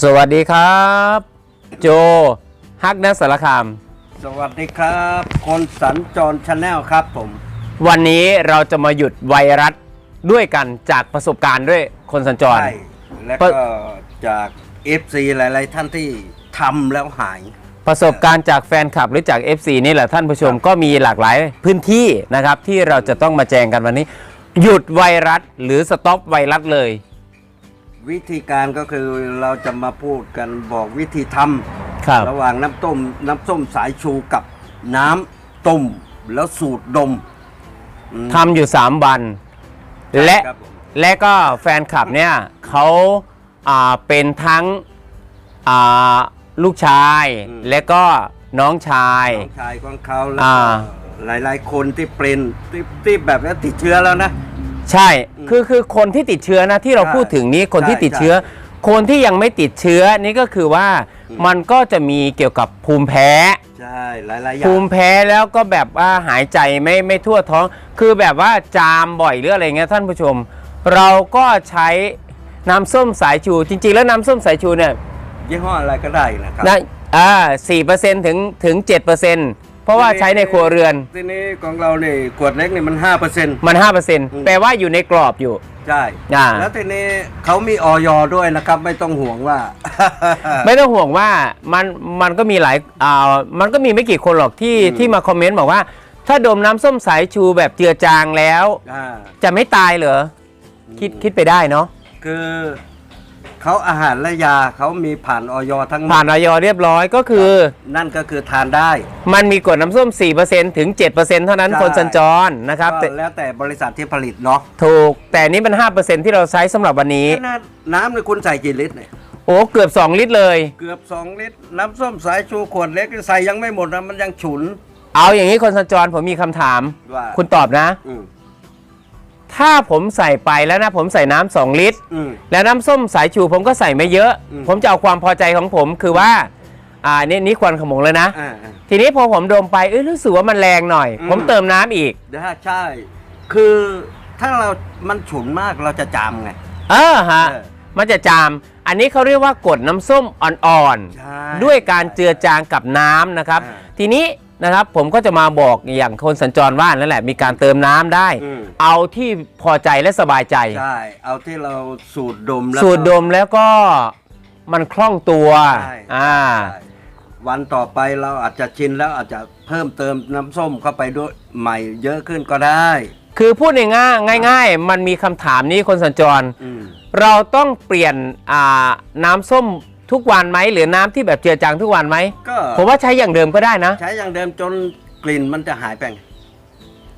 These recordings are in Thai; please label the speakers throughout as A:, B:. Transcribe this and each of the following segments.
A: สวัสดีครับ โจฮักนักสารคาม
B: สวัสดีครับคนสัญจรชาแนลครับผม
A: วันนี้เราจะมาหยุดไวรัสด้วยกันจากประสบการณ์ด้วยคนสัญจร
B: ใช่แล้ว
A: ปะ
B: ก็จาก FC หลาย ๆ ท่านที่ทำแล้วหาย
A: ประสบการณ์จากแฟนคลับหรือจาก FC นี่แหละท่านผู้ชมก็มีหลากหลายพื้นที่นะครับ ที่เราจะต้องมาแจงกันวันนี้ หยุดไวรัสหรือสต็อปไวรัสเลย
B: วิธีการก็คือเราจะมาพูดกันบอกวิธีท
A: ครับำ
B: ระหว่างน้ำต้มน้ำส้มสายชูกับน้ำต้มแล้วสูตรดมอืม
A: ทำอยู่ 3 วัน และ
B: ครับผม
A: และก็แฟนคลับเนี่ยเขาอ่าเป็นทั้งอ่าลูกชายและก็น้องชาย
B: น้องชายของเขาแล้ว
A: อ่า
B: ก็หลายๆคนที่เป็นที่ที่แบบว่าติดเชื้อแล้วนะ
A: ใช่ คือคือคนที่ติดเชื้อนะที่เรา
B: ใช่
A: พูดถึงนี้คนที่
B: ใช่
A: ติดเชื้อคนที่ยังไม่ติดเชื้อนี่ก็คือว่า
B: อืม
A: มันก็จะมีเกี่ยวกับภูมิแพ้
B: ใช่หลายๆอย่า
A: ภู
B: ง
A: มิแพ้แล้วก็แบบว่าหายใจไม่ไม่ทั่วท้อง คือแบบว่าจามบ่อยหรืออะไรเงี้ยท่านผู้ชม เราก็ใช้น้ำส้มสายชู จริง ๆ แล้วน้ำส้มสายชูเนี่ย
B: ยี่ห้ออะไรก็ได้นะครับ
A: นะอ่าสี่เปอร์เซ็นถึงถึงเจ็ดเปอร์เซ็น เพราะว่าใช้ในครัวเรือน
B: ทีนี้ของเราเนี่ยขวดเล็กนี่มัน5เปอร์เซ็นต์
A: มันห้าเปอร์เซ็นแปลว่าอยู่ในกรอบอยู่
B: ใช่
A: อ่า
B: แล้วทีนี้เขามีออยด้วยนะครับ ไม่ต้องห่วงว่า
A: ไม่ต้องห่วงว่ามันมันก็มีหลายอ่ามันก็มีไม่กี่คนหรอกที่
B: อืม
A: ที่มาคอมเมนต์บอกว่า ถ้าดมน้ำส้มสายชูแบบเจือจางแล้ว
B: อ่า
A: จะไม่ตายเหรอ คิดคิดไปได้เนาะ
B: คือ เขาอาหารและยาเขามีผ่านออยทั้งหมด
A: ผ่านออยเรียบร้อยก็คือ
B: นั่นก็คือทานได้
A: มันมีกฎน้ำส้ม 4%ถึง 7%เท่านั้น
B: ใช่
A: คนสัญจรนะครับ
B: ก็
A: แต่
B: แล้วแต่บริษัทที่ผลิตเนาะ
A: ถูกแต่อันนี้มัน5%ที่เราใช้สำหรับวันนี้
B: น้ำน้ำเนี่ยคุณใส่กี่ลิตรเนี่ย
A: โอ้เกือบ 2 ลิตรเลย
B: เกือบ 2 ลิตร น้ำส้มสายชูขวดเล็กใส่ยังไม่หมดนะมันยังฉุน
A: เอาอย่างนี้คนสัญจรผมมีคำถาม
B: ว่า
A: คุณตอบนะ
B: อืม
A: ถ้าผมใส่ไปแล้วนะผมใส่น้ำสองลิตร
B: อืม
A: แล้วน้ำส้มสายชูผมก็ใส่ไม่เยอะ
B: อืม
A: ผมจะเอาความพอใจของผมคือว่า อ่านี่นี่ควันขโมงเลยนะ
B: อ่าอ่า
A: ทีนี้พอผมดมไปเอ้ยรู้สึกว่ามันแรงหน่อย
B: อืม
A: ผมเติมน้ำอีก
B: เดี๋ยวใช่ คือถ้าเรา มันฉุนมากเราจะจามไง
A: เออฮะ
B: เออ
A: มันจะจาม อันนี้เขาเรียกว่ากดน้ำส้มอ่อน
B: ใช่
A: ๆ ด้วยการเจือจางกับน้ำนะครับ
B: อ่า
A: ทีนี้ นะครับ ผมก็จะมาบอกอย่างคนสัญจรว่านนั่นแหละ มีการเติมน้ำได้
B: อืม
A: เอาที่พอใจและสบายใจ
B: ใช่ เอาที่เราสูดดมแล้ว
A: สูด
B: ก็
A: ดมแล้วก็มันคล่องตัว
B: ใช่
A: อ่า
B: ใช่วันต่อไปเราอาจจะชินแล้วอาจจะเพิ่มเติมน้ำส้มเข้าไปด้วยใหม่เยอะขึ้นก็ได้
A: คือพูดง่ายๆง่าย ๆ มันมีคำถามนี้คนสัญจร
B: อืม
A: เราต้องเปลี่ยนอ่าน้ำส้ม ทุกวันไหมหรือน้ำที่แบบเจือจางทุกวันไหม
B: ก็
A: ผมว่าใช้อย่างเดิมก็ได้นะ
B: ใช้อย่างเดิมจนกลิ่นมันจะหายไปไง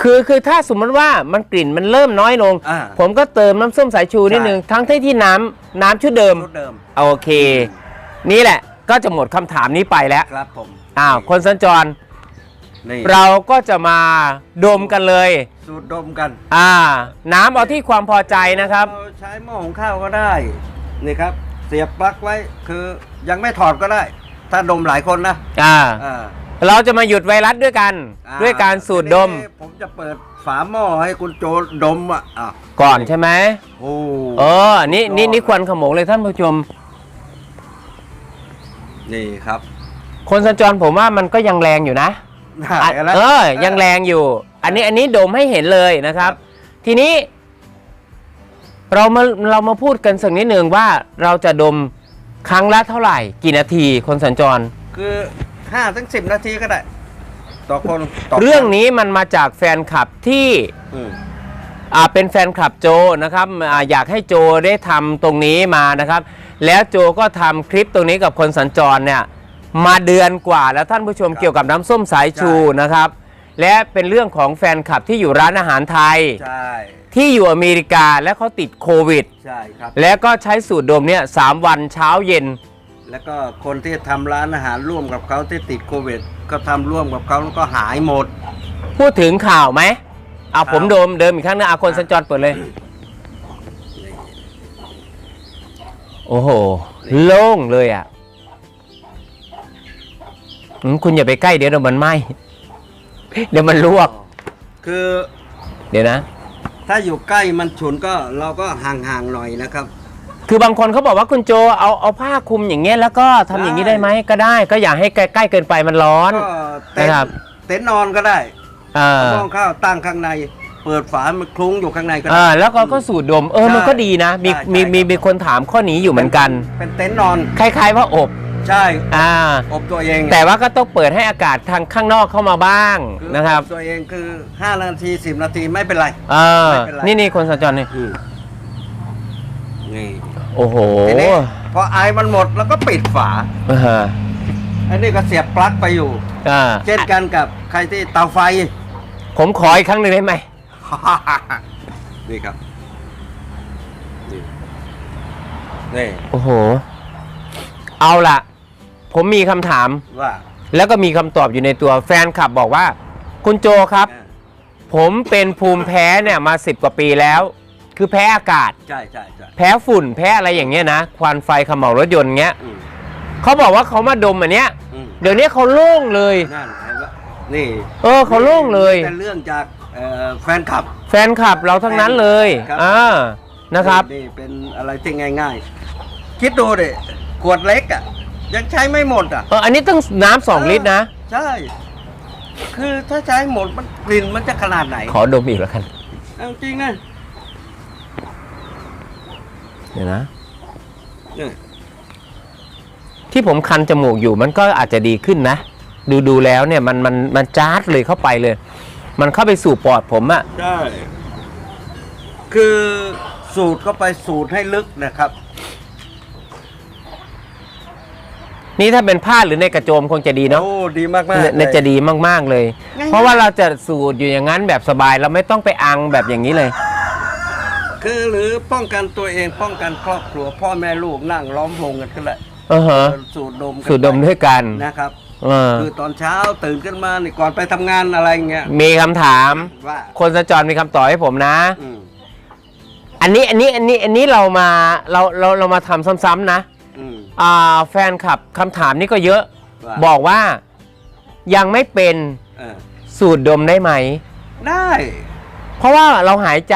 A: คือคือถ้าสมมติว่ามันกลิ่นมันเริ่มน้อยลง
B: อ่า
A: ผมก็เติมน้ำส้มสายชูนิดนึง
B: ใช่
A: ทั้งที่ที่น้ำน้ำชุดเดิม
B: ชุดเดิม
A: โอเค นี่แหละก็จะหมดคำถามนี้ไปแล้ว
B: ครับผม
A: อ้าวคนสัญจร
B: นี่
A: เราก็จะมาดมกันเลย
B: สูดดมกัน
A: อ่า น้ำเอาที่ความพอใจนะครับ
B: เราใช้หม้อหุงข้าวก็ได้นี่ครับเสียบปลั๊กไว้ คือยังไม่ถอดก็ได้ ถ้าดมหลายคนนะ
A: อ่า
B: อ่า
A: เราจะมาหยุดไวรัสด้วยกัน
B: อ่
A: ด้วยการสูดดม
B: ทีนี้ผมจะเปิดฝาหม้อให้คุณโจดมอะอะ
A: ก่อนใช่ไหม
B: โอ้
A: เออ นี่นี่นี่ควันขโมงเลยท่านผู้ชม
B: นี่ครับ
A: คนสัญจรผมว่ามันก็ยังแรงอยู่นะ
B: หา
A: อะ
B: ยแล้ว
A: เออ ยังแรงอยู่ อันนี้อันนี้ดมให้เห็นเลยนะครับ ทีนี้ เรามาเรามาพูดกันสักนิดหนึ่งว่าเราจะดมครั้งละเท่าไหร่กี่นาทีคนสัญจร
B: คือห้าถึงสิบนาทีก็ได้ ต่อคนต่อ
A: เรื่องนี้มันมาจากแฟนคลับที่
B: อืม
A: อ่าเป็นแฟนคลับโจนะครับอาอยากให้โจได้ทำตรงนี้มานะครับ แล้วโจก็ทำคลิปตรงนี้กับคนสัญจรเนี่ยมาเดือนกว่าแล้วท่านผู้ชมเกี่ยวกับน้ำส้มสายชูนะครับ และเป็นเรื่องของแฟนคลับที่อยู่ร้านอาหารไทย
B: ใช่
A: ที่อยู่อเมริกาและเขาติดโควิด
B: ใช่ครับ
A: แล้วก็ใช้สูตรดมเนี่ยสามวันเช้าเย็น
B: แล้วก็คนที่ทำร้านอาหารร่วมกับเขาที่ติดโควิด ก็ทำร่วมกับเขาแล้วก็หายหมด
A: พูดถึงข่าวไหมเอาผม
B: ข่าว
A: ดมเดิมอีกครั้งนึงเอาคนสัญจรเปิดเลย โอ้โห โล่งเลยอะอืมคุณอย่าไปใกล้เดี๋ยวเดี๋ยวมันไหม้เดี๋ยวมันลวก
B: คือ
A: เดี๋ยวนะ
B: ถ้าอยู่ใกล้มันฉุนก็เราก็ห่างๆหน่อยนะครับ
A: คือบางคนเขาบอกว่าคุณโจเอาเอาผ้าคลุมอย่างเงี้ยแล้วก็ทำอย่างนี้ได้ไหมก็ได้ ก็อย่าให้ใกล้ๆเกินไปมันร้อน
B: ก็เต็น
A: นะครับ
B: ท์เต็นท์นอนก็ได้
A: เออ
B: มองข้าวตั้งข้างใน เปิดฝามันคลุ้งอยู่ข้างในก็
A: เอ
B: ได้
A: อแล้วก็ก็สูดดมเออ
B: ใช่
A: มันก็ดีนะ มี
B: ใช่
A: มี
B: ใช่
A: มีมีคนถามข้อนี้อยู่เหมือนกัน
B: เป็นเต็นท์นอน
A: คล้ายๆว่าอบ
B: ใช่
A: อ่า
B: อบตัวเอง
A: แต่ว่าก็ต้องเปิดให้อากาศทางข้างนอกเข้ามาบ้าง
B: คือ
A: นะครับ
B: อบตัวเองคือ 5 นาที 10 นาทีไม่เป็นไร
A: เออ
B: ไม่เป็นไร
A: นี่นี่คนสัญจรนี่
B: นี่
A: โอ้โห
B: ทีนี้พอไอมันหมดแล้วก็ปิดฝา
A: เออ
B: อันนี้ก็เสียบปลั๊กไปอยู่
A: อ่า
B: เช่นกันกับใครที่เตาไฟ
A: ผมขออีกครั้งหนึ่งได้ไหม
B: นี่ครับนี่นี่
A: โอ้โห เอาล่ะ ผมมีคำถาม
B: ว่า
A: แล้วก็มีคำตอบอยู่ในตัวแฟนคลับบอกว่า คุณโจครับผมเป็นภูมิแพ้เนี่ยมาสิบกว่าปีแล้ว คือแพ้อากาศ
B: ใช่ใช่ใช่
A: แพ้ฝุ่น แพ้อะไรอย่างเงี้ยนะ ควันไฟเขม่ารถยนต์เงี้ย
B: อืม
A: เขาบอกว่าเขามาดมอันเนี้ย
B: อืม
A: เดี๋ยวนี้เขาโล่งเลย
B: นั่นเห็นปะนี่
A: เออเขาโล่งเลย
B: เป็นเรื่องจากเอ่อแฟนคลับ
A: แฟนคลับเราทั้งนั้นเลย
B: ครับ
A: อ่านะครับ
B: นี่เป็นอะไรที่ง่าย ๆ คิดดูดิขวดเล็กอะ ยังใช้ไม่หมดอะ
A: เอออันนี้ต้องน้ำสองลิตรนะ
B: ใช่ คือถ้าใช้หมดมันกลิ่นมันจะขนาดไหน
A: ขอดมอีกแล้วกัน
B: เอาจริงนะ
A: เดี๋ยวนะ
B: นี่
A: ที่ผมคันจมูกอยู่มันก็อาจจะดีขึ้นนะ ดูดูแล้วเนี่ยมันมันมันจาร์ดเลยเข้าไปเลย มันเข้าไปสู่ปอดผมอะ
B: ใช่ คือสูดเข้าไปสูดให้ลึกนะครับ
A: นี่ถ้าเป็นผ้าหรือในกระโจมคงจะดีเนาะ
B: โอ้ดีมากๆ
A: เนี่ย
B: เลย
A: จะดีมากๆเลย
B: ง่ายๆ
A: เพราะว่าเราจะสูดอยู่อย่างนั้นแบบสบายเราไม่ต้องไปอังแบบอย่างนี้เลย
B: คือหรือป้องกันตัวเองป้องกันครอบครัว พ่อแม่ลูกนั่งล้อมวงกันก็แหละ
A: เออฮะ
B: สูดดมกัน
A: สูดดมด้วยกัน
B: นะครับ
A: เออ
B: คือตอนเช้าตื่นขึ้นมานี่ก่อนไปทำงานอะไรเงี้ย
A: มีคำถาม
B: ว่า
A: คนสัญจรมีคำตอบให้ผมนะ
B: อืม
A: อันนี้อันนี้อันนี้อันนี้เรามาเราเราเรามาทำซ้ำๆนะ
B: อืม
A: อ่าแฟนคลับคำถามนี้ก็เยอะ
B: ว่า
A: บอกว่ายังไม่เป็น
B: เออ
A: สูดดมได้ไหม
B: ได้
A: เพราะว่าเราหายใจ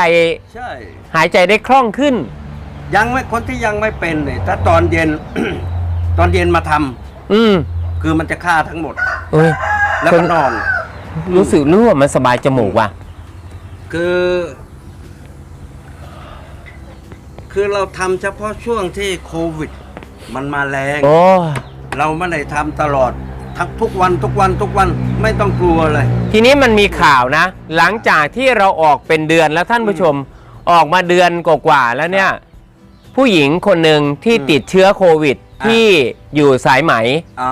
B: ใช่
A: หายใจได้คล่องขึ้น
B: ยังไม่คนที่ยังไม่เป็นเนี่ยถ้าตอนเย็น ตอนเย็นมาทำ
A: อืม
B: คือมันจะฆ่าทั้งหมด
A: เอ้ย
B: แล้ว
A: ค
B: ก็
A: น
B: นอน
A: รู้สึกรู้ว่ามันสบายจมูกว่ะ
B: คือ คือเราทำเฉพาะช่วงที่โควิด มันมาแรง
A: โอ้
B: เราไม่ได้ทำตลอดทั้งทุกวันทุกวันทุกวันไม่ต้องกลัวเลย
A: ทีนี้มันมีข่าวนะ หลังจากที่เราออกเป็นเดือนแล้วท่านผู้ชมออกมาเดือนกว่าๆแล้วเนี่ย ผู้หญิงคนหนึ่งที่
B: อืม
A: ติดเชื้อโควิด
B: อะ
A: ที่อยู่สายไหม
B: อ๋อ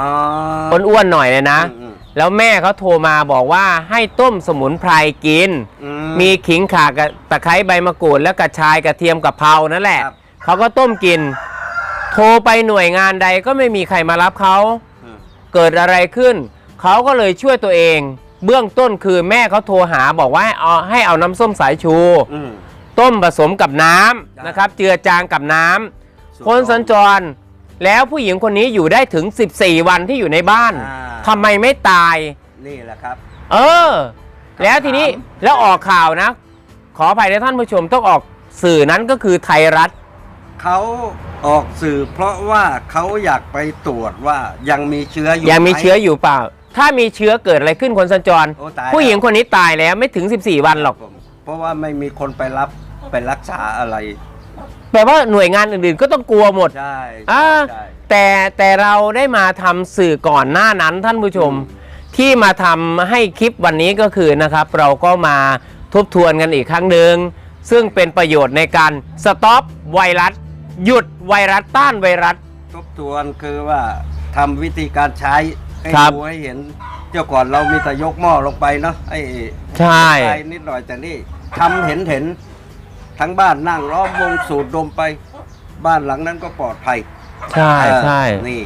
A: อ้วนๆหน่อยเลยนะ
B: อืมอืม
A: แล้วแม่เขาโทรมาบอกว่าให้ต้มสมุนไพรกิน
B: อื
A: มีขิงข่ากับตะไคร้ใบมะกรูด แล้วกระชายกระเทียมกับเพรานั่นแหละ
B: ครับ
A: เขาก็ต้มกิน โทรไปหน่วยงานใดก็ไม่มีใครมารับเขา
B: อืม
A: เกิดอะไรขึ้น เขาก็เลยช่วยตัวเอง เบื้องต้นคือแม่เขาโทรหาบอกว่าให้เอาให้เอาน้ำส้มสายชู
B: อืม
A: ต้มผสมกับน้ำ
B: ได้
A: นะครับ เจือจางกับน้ำ
B: สุด
A: คนสัญจร แล้วผู้หญิงคนนี้อยู่ได้ถึง 14 วันที่อยู่ในบ้าน
B: อ่า
A: ทำไมไม่ตาย
B: นี่แหละครับ
A: เออแล้วทีนี้แล้วออกข่าวนะ ขออภัยในท่านผู้ชมต้องออกสื่อนั้นก็คือไทยรัฐ
B: เขา ออกสื่อเพราะว่าเขาอยากไปตรวจว่ายังมีเชื้ออยู่
A: ยังมี
B: ไห
A: เชื้ออยู่เปล่า ถ้ามีเชื้อเกิดอะไรขึ้นคนสัญจร
B: โอ้ตาย
A: ผู้หญิงคนนี้ตายแล้วไม่ถึง 14 วันหรอก
B: ผมเพราะว่าไม่มีคนไปรับไปรักษาอะไร
A: แปลว่าหน่วยงานอื่นๆ ก็ต้องกลัวหมด
B: ใช่
A: อ่า
B: ใช่
A: แต่แต่เราได้มาทำสื่อก่อนหน้านั้นท่านผู้ชม
B: อืม
A: ที่มาทำให้คลิปวันนี้ก็คือนะครับ เราก็มาทบทวนกันอีกครั้งหนึ่งซึ่งเป็นประโยชน์ในการสต็อปไวรัส หยุดไวรัสต้านไวรัส
B: ทบทวนคือว่าทำวิธีการใช้ให้
A: ครับ
B: ดูให้เห็นเจ้าก่อนเรามีแต่ยกหม้อลงไปเนาะไอ้
A: ใช่
B: ใช่นิดหน่อยแต่นี่ทำเห็นเห็นทั้งบ้านนั่งล้อมวงสูดดมไป บ้านหลังนั้นก็ปลอดภัย
A: ใช่ใช่
B: เออนี่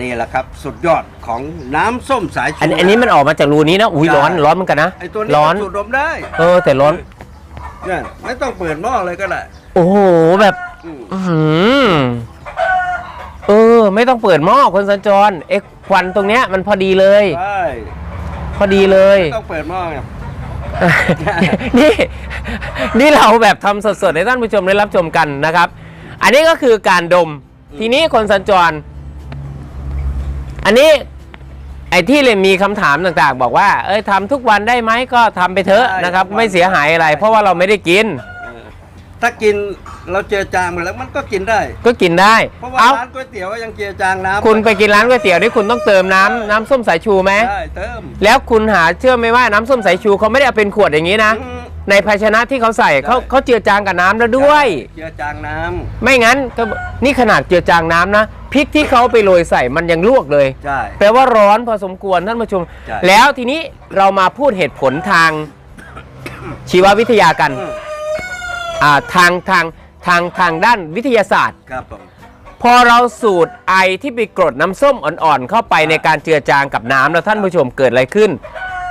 B: นี่แหละครับ สุดยอดของน้ำส้มสายชู
A: อันอันนี้มันออกมาจากรูนี้นะอุ้ย
B: ใช่
A: ร้อนร้อนเหมือนกันนะ
B: ไอ้ตัวนี้
A: ร้อน
B: ก็สูดดมได้
A: เออแต่ร้อน
B: เนี่ยไม่ต้องเปิดหม้อเลยก็ได้
A: โอ้โหแบบ
B: อืม
A: อื้อหือเออ ไม่ต้องเปิดหม้อคนสัญจร เอ็กควันตรงเนี้ยมันพอดีเลย
B: ใช่
A: พอดีเลย
B: ไม่ต้องเปิดหม้อไง
A: นี่ นี่เราแบบทำสดๆ ให้ท่านผู้ชมได้รับชมกันนะครับ อันนี้ก็คือการดม
B: อืม
A: ทีนี้คนสัญจร อันนี้ ไอ้ที่เลยมีคำถามต่างๆ บอกว่า เอ้ยทำทุกวันได้ไหมก็ทำไปเถอะนะครับ ไม่เสียหายอะไร เพราะว่าเราไม่ได้กิน
B: เออ ถ้ากินเราเจอจางไปแล้วมันก็กินได้
A: ก็กินได้
B: เพราะว่า
A: เอา
B: ร้านก๋วยเตี๋ยวก็ยังเจอจางน้ำ
A: คุณไปกินร้านก๋วยเตี๋ยวนี่คุณต้องเติมน้ำน้ำส้มสายชูไหม
B: ได้เติม
A: แล้วคุณหาเชื่อไหมว่าน้ำส้มสายชูเขาไม่ได้เอาเป็นขวดอย่างนี้นะ
B: อืม
A: ในภาชนะที่เขาใส่เขา
B: ใช่
A: เขาเจือจางกับน้ำแล้วด้วย
B: เจอจางน้ำ
A: ไม่งั้นก็นี่ขนาดเจือจางน้ำนะพริกที่เขาไปโรยใส่มันยังลวกเลย
B: ใช่
A: แปลว่าร้อนพอสมควรท่านผู้ชม
B: ใช่
A: แล้วทีนี้เรามาพูดเหตุผลทาง ชีววิทยากัน
B: อืม
A: อ่าทางทางทางทางด้านวิทยาศาสตร์
B: ครับผม
A: พอเราสูดไอที่ไปกรดน้ำส้มอ่อนๆ เข้าไปในการเจือจางกับน้ำแล้วท่านผู้ชมเกิดอะไรขึ้น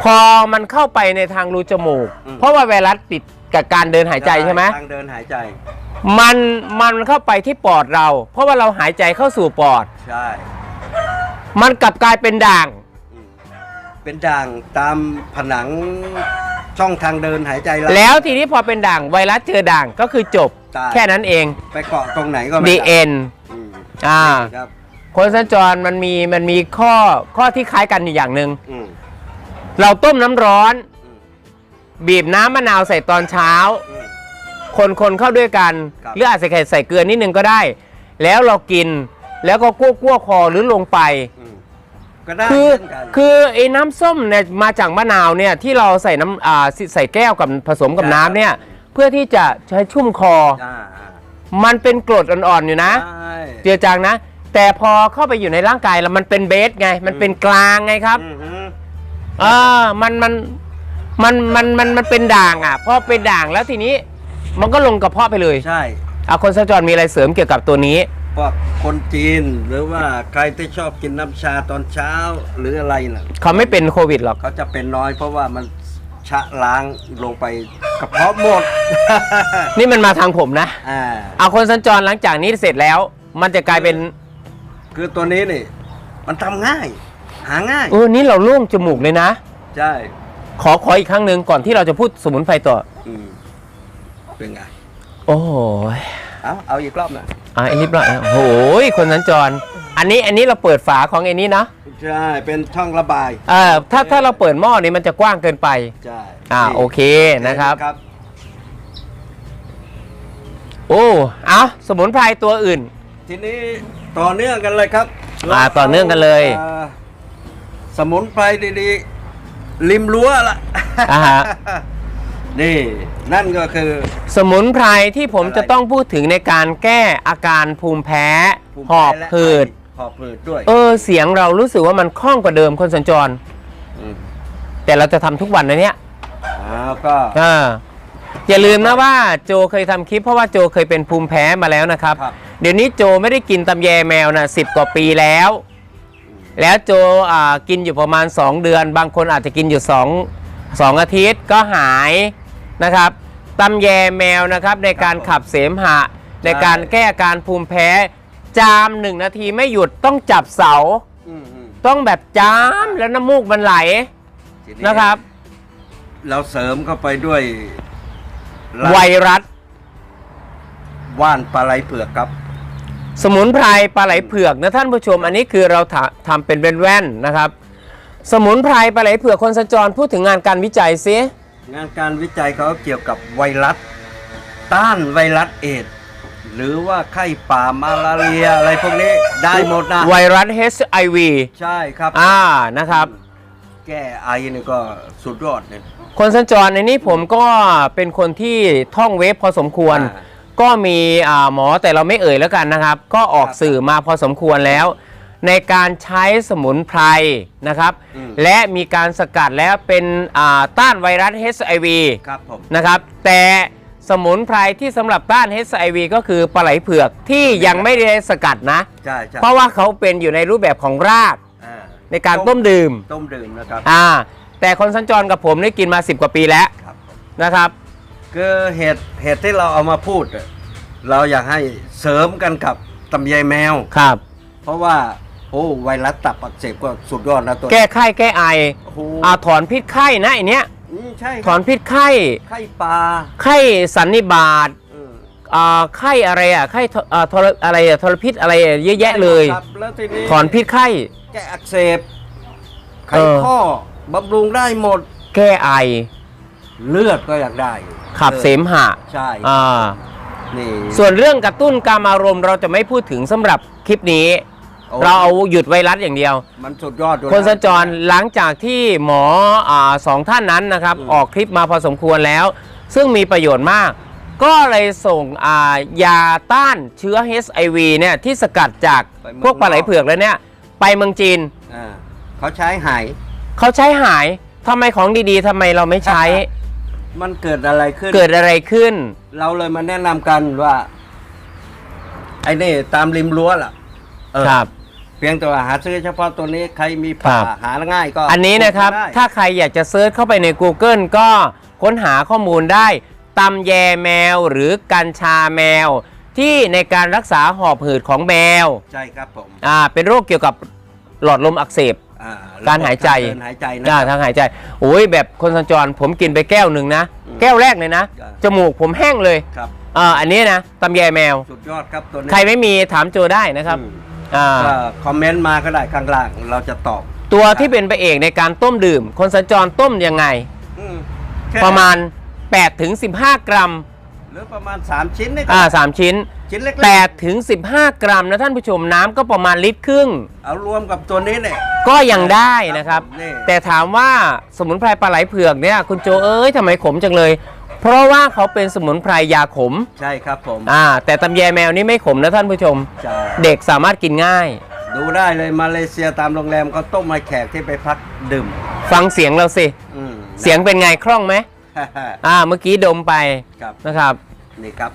A: พอมันเข้าไปในทางรูจมูก เพราะว่าไวรัสติดกับการเดินหายใจใช่ไหม
B: ทางเดินหายใจ
A: มันมันเข้าไปที่ปอดเรา เพราะว่าเราหายใจเข้าสู่ปอด
B: ใช่
A: มันกลับกลายเป็นด่าง
B: อืม เป็นด่างตามผนังช่องทางเดินหายใจเรา
A: แล้วทีนี้พอเป็นด่างไวรัสเจอด่างก็คือจบ
B: ตาย
A: แค่นั้นเอง
B: ไปเกาะตรงไหนก็ไม่
A: the
B: ได้
A: end
B: อืม
A: อ่า
B: ครับ
A: คนสัญจรมันมีมันมีข้อข้อที่คล้ายกันอยู่อย่างหนึ่ง
B: อืม
A: เราต้มน้ำร้อน
B: อืม
A: บีบน้ำมะนาวใส่ตอนเช้า
B: อืม
A: คนคนเข้าด้วยกัน
B: ครับ
A: หรืออาจจะใส่เกลือนิดนึงก็ได้ แล้วเรากินแล้วก็กั้วกั้วๆคอหรือลงไป
B: อืม ก็ได้
A: คือ
B: เช่นกัน
A: คือไอ้น้ำส้มเนี่ยมาจากมะนาวเนี่ยที่เราใส่น้ำอ่าใส่แก้วกับผสมกับ
B: ใช่
A: น้ำเนี่ยเพื่อที่จะใช้ชุ่มคอ
B: อ่าอ่า
A: มันเป็นกรดอ่อนๆอยู่นะ
B: ใช่
A: เจือจางนะ แต่พอเข้าไปอยู่ในร่างกายแล้วมันเป็นเบสไง มันเป็นกลางไงครับ
B: อือฮึ
A: เออมันมันมันมันมันมันเป็นด่างอะพอเป็นด่างแล้วทีนี้ มันก็ลงกระเพาะไปเลย
B: ใช่
A: เอาคนสัญจรมีอะไรเสริมเกี่ยวกับตัวนี้
B: พวกคนจีนหรือว่าใครที่ชอบกินน้ำชาตอนเช้าหรืออะไรน่ะ
A: เขาไม่เป็นโควิดหรอก
B: เขาจะเป็นน้อยเพราะว่ามันชะล้างลงไปกระเพาะหมด
A: นี่มันมาทางผมนะ
B: อ่า
A: เอาคนสัญจรหลังจากนี้เสร็จแล้ว มันจะกลายเป็น
B: คือตัวนี้นี่ มันทำง่าย หาง่าย
A: เออนี่เราโล่งจมูกเลยนะ
B: ใช่
A: ขอขออีกครั้งหนึ่งก่อนที่เราจะพูดสมุนไพรต่อ
B: อืมเป็นไง
A: โอ้ย
B: เอาเอาอีกรอบนะ
A: อะไอ้นี่ปล่อยโอ้โหคนสัญจร อันนี้อันนี้เราเปิดฝาของไอ้นี้นะ
B: ใช่ เป็นช่องระบาย
A: เออถ้าถ้าเราเปิดหม้อนี่มันจะกว้างเกินไป
B: ใช่
A: อ่า
B: นี่
A: โอเคนะครับ
B: ครับ
A: โอ้เอาสมุนไพรตัวอื่น
B: ทีนี้ต่อเนื่องกันเลยครับ
A: อ่าต่อเนื่องกันเลย
B: อ่าสมุนไพรดีๆริมรั้วละ
A: อ่าฮะ
B: นี่นั่นก็คือ
A: สมุนไพรที่ผม
B: อะไร
A: จะต้องพูดถึงในการแก้อาการภูมิแพ้
B: ภูมิ
A: หอบ
B: แพ้และ
A: หืด
B: ไอหอบหืดด้วย
A: เออเสียงเรารู้สึกว่ามันคล่องกว่าเดิมคนสัญจร
B: ม
A: แต่เราจะทำทุกวันนะเนี่ย
B: อ้าวก็
A: เอออย่าลืมนะว่าโจเคยทำคลิปเพราะว่าโจเคยเป็นภูมิแพ้มาแล้วนะครับ
B: ครับ
A: เดี๋ยวนี้โจไม่ได้กินตำแยแมวนะสิบกว่าปีแล้ว แล้วโจอ่ากินอยู่ประมาณ 2 เดือน บางคนอาจจะกินอยู่2 2อาทิตย์ก็หาย นะครับตำแยแมวนะครับในการขับเสมหะ ในการแก้อาการภูมิแพ้ จามหนึ่งนาทีไม่หยุดต้องจับเสา
B: อืมอืม
A: ต้องแบบจามแล้วน้ำมูกมันไหล
B: ที
A: นะครับ
B: เราเสริมเข้าไปด้วย
A: ไวรัส
B: ว่านปลาไหลเผือกครับ
A: สมุนไพรปลาไหลเผือกนะท่านผู้ชม อันนี้คือเราทำทำเป็นแว่นๆนะครับ สมุนไพรปลาไหลเผือกคนสัญจรพูดถึงงานการวิจัยซิ
B: งานการวิจัยเขาเกี่ยวกับไวรัส ต้านไวรัสเอดส์หรือว่าไข้ป่ามาลาเรียอะไรพวกนี้ได้หมดนะ
A: ไวรัส HIV
B: ใช่ครับ
A: อ่านะครับ
B: แก้ไอนี่ก็สุดยอดเนี่ย
A: คนสัญจรในนี้ผมก็เป็นคนที่ท่องเว็บพอสมควร
B: อ่า
A: ก็มีอ่าหมอแต่เราไม่เอ่ยแล้วกันนะครับ ก็ออก
B: ครับ
A: สื่อมาพอสมควรแล้ว ในการใช้สมุนไพรนะครับ
B: อืม
A: และมีการสกัดแล้วเป็นอ่าต้านไวรัส HIV
B: ครับผม
A: นะครับ แต่สมุนไพรที่สำหรับต้าน HIV ก็คือปลาไหลเผือกที่ยังไม่ได้สกัดนะ
B: ใช่ใช่
A: เพราะว่าเขาเป็นอยู่ในรูปแบบของราก
B: อ่า
A: ในการต้มดื่ม
B: ต้มดื่มนะครับ
A: อ่า แต่คนสัญจรกับผมนี่กินมา 10 กว่าปีแล้ว
B: ครับผม
A: นะครับ
B: คือเหตุเหตุที่เราเอามาพูดอะเราอยากให้เสริมกันกับตำยายแมว
A: ครับ
B: เพราะว่าโอ้ไวรัสตับอักเสบก็สุดยอดนะตัว
A: แก้ไข้แก้ไอ
B: โอ้โห
A: อ่าถอนพิษไข้นะไอเนี้ย
B: อืมใช่
A: ถอนพิษไข้
B: ไข้ปลา
A: ไข้สันนิบาต
B: เออ
A: อ่าไข้อะไรอะไข้ทอ่าทรอะไรอะทรพิษอะไรอะเยอะแยะเลย
B: ครับแล้วทีนี้
A: ถอนพิษไข้
B: แก้อักเสบไข
A: เออ
B: ข้อบำรุงได้หมด
A: แก้ไอ
B: เลือดก็อยากได้
A: ขับเสมหะ
B: ใช่
A: อ่า
B: นี่
A: ส่วนเรื่องกระตุ้นการอารมณ์เราจะไม่พูดถึงสำหรับคลิปนี้
B: โอ้
A: เราเอาหยุดไวรัสอย่างเดียว
B: มันสุดยอดอยู่
A: คนสัญ
B: แล้ว
A: จรหลังจากที่หมออาสองท่านนั้นนะครับ
B: อืม
A: ออกคลิปมาพอสมควรแล้ว ซึ่งมีประโยชน์มาก ก็เลยส่งอ่ายาต้านเชื้อ HIV เนี่ยที่สกัดจากพวกปลาไหลเผือกแล้วเนี่ย ไปเมืองจีน
B: อ่าเขาใช้หาย
A: เขาใช้หายทำไมของดีๆทำไมเราไม่ใช้
B: มันเกิดอะไรขึ้น
A: เกิดอะไรขึ้น
B: เราเลยมาแนะนำกันว่า ไอ้นี่ตามริมรั้วล่ะ เออ
A: ครับ
B: เพียงแต่ว่าหาซื้อเฉพาะตัวนี้ใครมี
A: ครั
B: ป่า
A: บ
B: หาง่ายก็
A: อันนี้นะครับ
B: ได้
A: ถ้าใครอยากจะเซิร์ชเข้าไปใน Google ก็ค้นหาข้อมูลได้ตำแยแมวหรือกัญชาแมว ที่ในการรักษาหอบหืดของแมว
B: ใช่ครับผม
A: อ่าเป็นโรคเกี่ยวกับหลอดลมอักเสบ
B: อ่
A: การหายใจ
B: เดินหายใจนะ
A: อ่าทางหายใจโอ้ยแบบคนสัญจรผมกินไปแก้วหนึ่งนะ
B: อืม
A: แก้วแรกเลยนะ
B: ครับ
A: จมูกผมแห้งเลย
B: ครับ
A: อ่าอันนี้นะตำแยแมว
B: สุดยอดครับตัวนี้
A: ใครไม่มีถามโจได้นะครับ
B: อืม
A: อ่า
B: ก็คอมเมนต์มาก็ได้ข้างล่างเราจะตอบ
A: ตัวที่เป็นพระเอกในการต้มดื่ม คนสัญจรต้มยังไง
B: อืมแค่
A: ประมาณ8ถึง15 กรัม
B: หรือประมาณ 3 ชิ้นนี่ก็
A: อ่าสามชิ้น
B: ชิ้นเล็ก
A: 8ถึง15 กรัมนะท่านผู้ชมน้ำก็ประมาณลิตรครึ่ง
B: ๆเอารวมกับตัวนี้เนี่ย
A: ก็ยังได้นะครับ
B: ครับผมนี่
A: แต่ถามว่าสมุนไพรปลาไหลเผือกเนี่ย คุณโจเอ้ยทำไมขมจังเลย เพราะว่าเขาเป็นสมุนไพรยาขม
B: ใช่ครับผม
A: อ่าแต่ตำแยแมวนี่ไม่ขมนะท่านผู้ชม
B: ใช่
A: เด็กสามารถกินง่าย
B: ดูได้เลยมาเลเซียตามโรงแรมก็ต้มมาแขกที่ไปพักดื่ม
A: ฟังเสียงเราสิ
B: อืม
A: เสียง เป็นไงคล่องไหมอ่าเมื่อกี้ดมไป
B: ครับ
A: นะครับ
B: นี่ครับ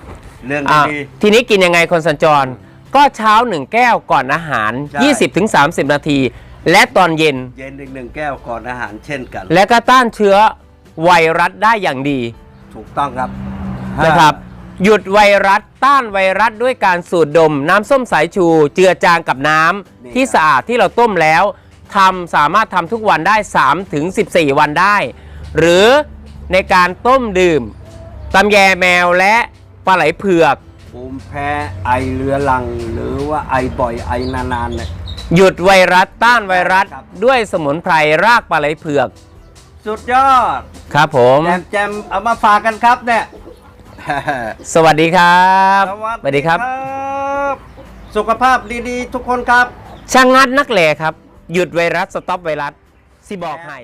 B: เรื่อง
A: อ่า
B: ดี
A: ทีนี้กินยังไงคนสัญจร ก็เช้าหนึ่งแก้วก่อนอาหาร
B: ใช่
A: 20-30 นาที และตอนเย็น
B: ๆเย็นอีกหนึ่งแก้วก่อนอาหารเช่นกัน
A: และก็ต้านเชื้อไวรัสได้อย่างดี
B: ถูกต้องครับ
A: นะครับหยุดไวรัสต้านไวรัสด้วยการสูดดม น้ำส้มสายชู เจือจางกับน้ำที่สะอาดที่เราต้มแล้วทำสามารถทำทุกวันได้ 3 ถึง 14 วันได้ หรือในการต้มดื่มตำแยแมวและปลาไหลเผือก
B: ภูมิแพ้ไอเรื้อรัง หรือว่าไอบ่อยไอนานๆเนี่ย
A: หยุดไวรัสต้านไวรัส
B: ครับ
A: ด้วยสมุนไพรรากปลาไหลเผือก
B: สุดยอด
A: ครับผม
B: แจมแจมเอามาฝากกันครับเนี่ย
A: สวัสดีครับ
B: สวัสดีครับ สุขภาพดีๆ ทุกคนครับ
A: ช่างงัดนักแหล่ครับ หยุดไวรัส สต็อปไวรัสสิบอกให้